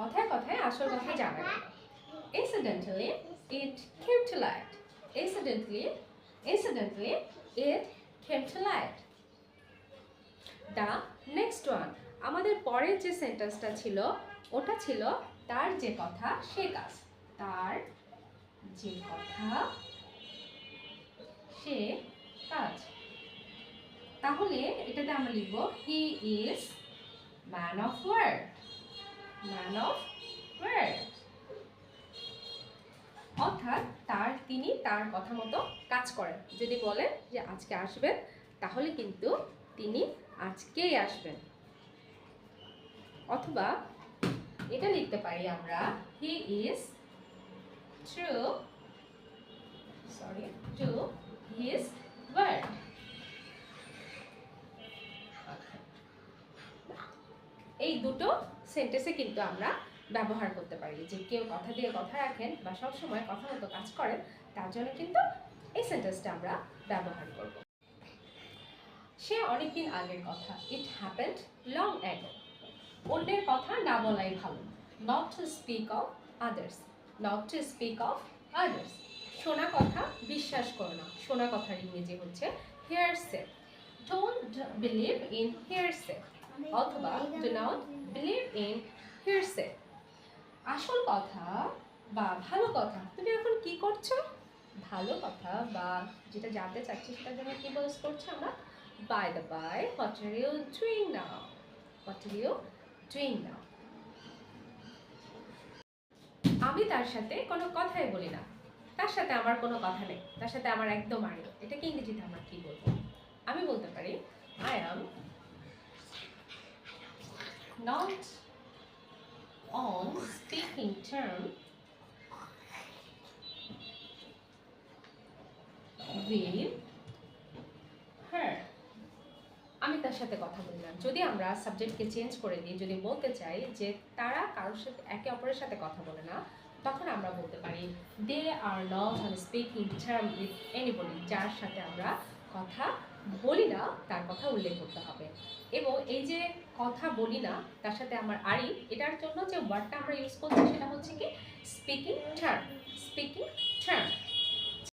কথায় কথায় আসল কথা জানা গেল। Incidentally, it came to light. Incidentally incidentally, it came to light. Next one, আমাদের পরের যে সেন্টেন্সটা ছিল, ওটা ছিল তার যে কথা, সে কাজ। তার যে কথা, সে কাজ। তাহলে এটাতে আমরা লিখব he is man of word man of word. অর্থাৎ তার, তিনি তার কথা মতো কাজ করেন। যদি বলেন যে আজকে আসবেন, তাহলে কিন্তু তিনি আজকেই আসবেন। অথবা এটা লিখতে পারি আমরা, he is true, sorry to his এই দুটো সেন্টেন্সে কিন্তু আমরা ব্যবহার করতে পারি যে কেউ কথা দিয়ে কথা রাখেন বা সব সময় কথা মতো কাজ করেন, তার জন্য কিন্তু এই সেন্টেন্সটা আমরা ব্যবহার করব। সে অনেকদিন আগের কথা। ইট হ্যাপেন্ড লং অ্যাগো অন্যের কথা না বলাই ভালো। Not to speak of others not to speak of others শোনা কথা বিশ্বাস করো না। শোনা কথার ইংরেজি হচ্ছে hearsay don't believe in hearsay অথবা do not believe in hearsay আসল কথা বা ভালো কথা, তুমি এখন কি করছ? ভালো কথা বা যেটা জানতে চাচ্ছি সেটার জন্য কি বলস করছ আমরা? By the by what are you doing now what are you doing now আমি তার সাথে কোনো কথাই বলি না। তার সাথে আমার কোনো কথা নেই। তার সাথে আমার একদম আর নেই এটাকে ইংরেজিতে আমরা কি বলব? আমি বলতে পারি I am not on speaking term. With her. আমি তার সাথে কথা বললাম যদি আমরা সাবজেক্টকে চেঞ্জ করে দিই, যদি বলতে চাই যে তারা কারোর সাথে একে অপরের সাথে কথা বলে না, তখন আমরা বলতে পারি they are not on speaking term with anybody যার সাথে আমরা কথা বলি না, তার কথা উল্লেখ করতে হবে। এবং এই যে কথা বলি না, তার সাথে আমার আরি এটার জন্য যে ওয়ার্ডটা আমরা ইউজ করছি সেটা হচ্ছে কি? Speaking term speaking term